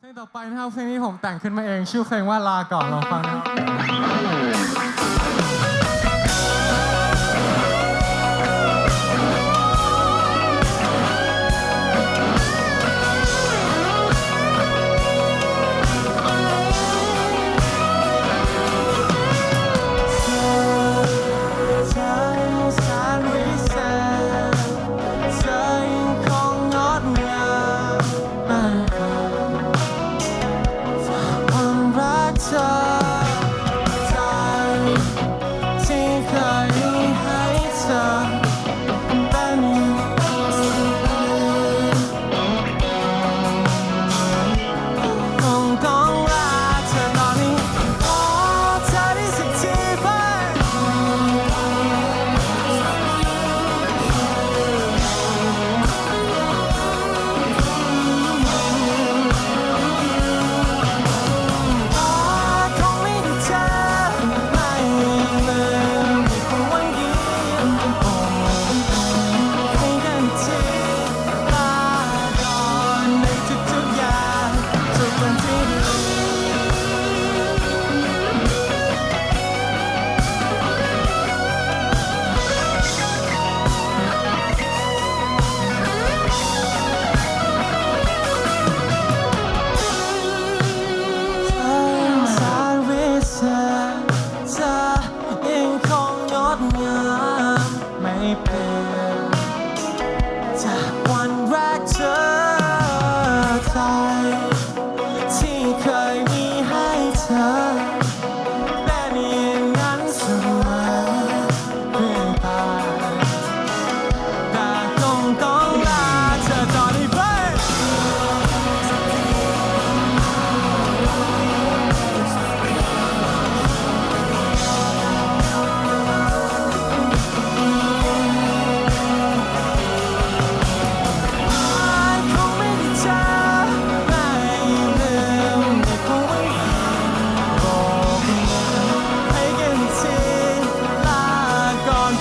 เพลงต่อไปนะครับเพลงนี้ผมแต่งขึ้นมาเอง ชื่อเพลงว่าลาก่อนลองฟังนะครับ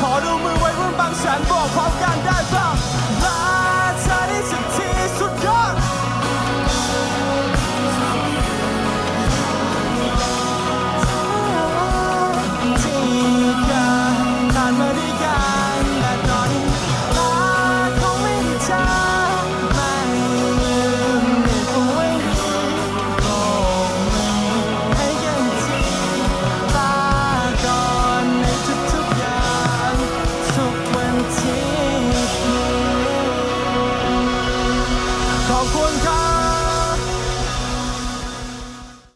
ขอดูมือไว้รุ่นบางแสนบอกความ